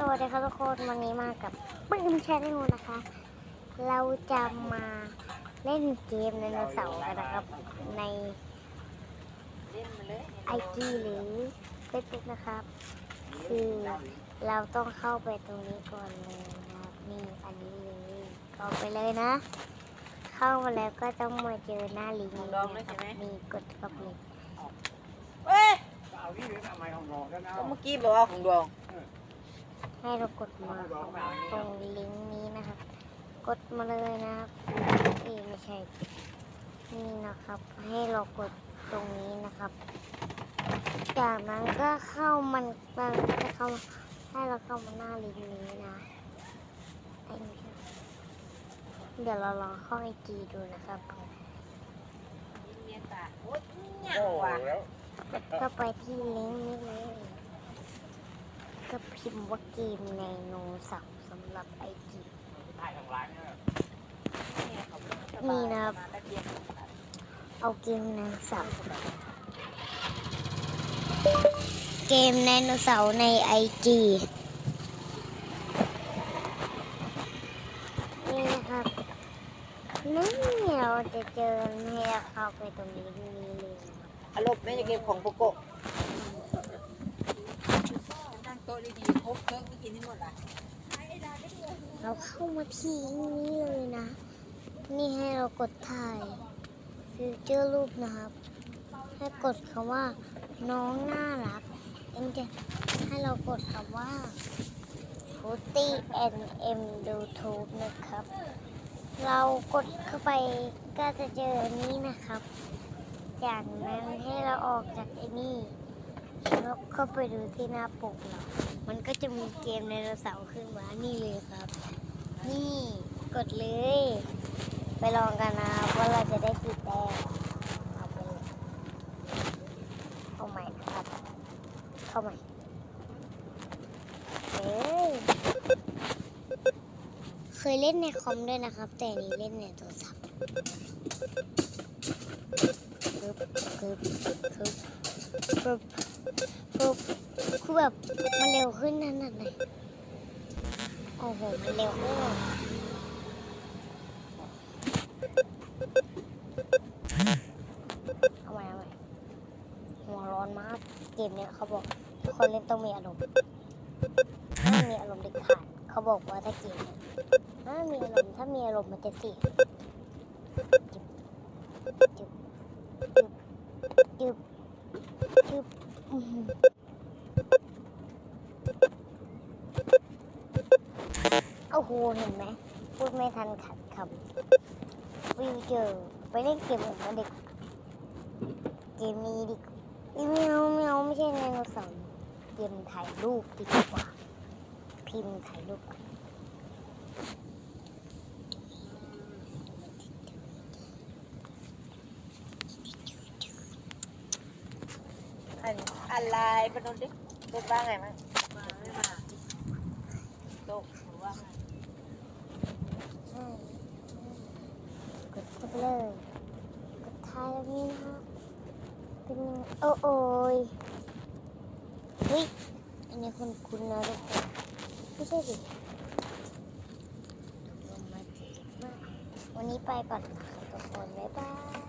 สวัสดีครับทุกคนวันนี้มากับปื้มแชนแนลนะคะ เราจะมาเล่นเกมไดโนเสาร์กันนะครับ ในไอจีหรือเฟซบุ๊กนะครับ คือเราต้องเข้าไปตรงนี้ก่อนเลยนะครับนี่อันนี้เลยเข้าไปเลยนะ เข้ามาแล้วก็ต้องมาเจอหน้าลิงก์ของดองด้วยใช่ไหมมีกดเข้าไปเลยเว้ยเอาที่ทำไมของรองกันเอาก็เมื่อกี้บอกว่าของดวง ให้เรากดมาตรงลิงก์นี้นะครับ กดมาเลยนะครับเอ้ยไม่ใช่ นี่นะครับ ให้เรากดตรงนี้นะครับ จากนั้นก็เข้ามันมันจะเข้ามาให้เราเข้ามาหน้าลิงก์นี้นะไอ้ไม่ใช่เดี๋ยวเราลองเข้าไอจีดูนะครับโอ้ยเนี่ยโอ้ว่ะแล้วกดเข้าไปที่ลิงก์นี้เลยก็ พิมพ์ว่าเกมในโนสาร์สำหรับไอจีนี่นะครับ เอาเกมในสาร์เกมไดโนเสาร์ในไอจีนี่นะครับนี่เราจะเจอให้เราเข้าไปตรงนี้นี้เลยนะครับอารมณ์แม่จะเก็บของโปโกะตั้งโต๊ะดีๆครบ เครื่องไม่กินให้หมดละเราเข้ามาที่นี้เลยนะ นี่ให้เรากดถ่ายฟิวเจอร์รูปนะครับ ให้กดคำว่า น้องน่ารักเอ็มจะให้เรากดคำว่า f o o t y and M YouTube นะครับ เรากดเข้าไปก็จะเจอนนี้นะครับ จากนั้นให้เราออกจากไอ้นี่ แล้วเข้าไปดูที่หน้าปกเรามันก็จะมีเกมไดโนเสาร์ขึ้นมา นี่เลยครับ นี่กดเลย ไปลองกันนะครับว่าเราจะได้กี่แต้มเอาไปเลยเข้าใหม่นะครับ เข้าใหม่เฮ้ยเคยเล่นในคอมด้วยนะครับ แต่นี้เล่นในโทรศัพท์ปึ๊บปึ๊บปึ๊บปึ๊บปึ๊บ คือแบบมันเร็วขึ้นขนาดไหนโอ้โห มันเร็วขึ้นเอาใหม่เอาใหม่หัวร้อนมาก เกมเนี้ยเขาบอกทุกคนเล่นต้องมีอารมณ์ถ้ามีอารมณ์เด็ดขาดเขาบอกว่าถ้าเกมเนี่ยถ้ามีอารมณ์ถ้ามีอารมณ์มันจะเสียจึ๊บจึ๊บจึ๊บจึ๊บจึ๊บอื้อหือโอ้โหเห็นไหมพูดไม่ทันขัดคำฟิวเจอร์ไปเล่นเกมขอื่นมาเด็ก เกมนี้ดิอีเมลเมลไม่ใช่ไดโนเสาร์เกมถ่ายรูปดีกว่า พิมพ์ถ่ายรูปก่อนอะไรปนนดิลูกว่าไงมั้งมาไม่มาลูกหรือว่าไง กดเข้าไปเลยกดท้ายแบบนี้นะคะเป็นโอ้โอยเฮ้ยอันนี้คุณคุณนะทุกคนไม่ใช่สิวันนี้ไปก่อนครับทุกคนบ๊ายบาย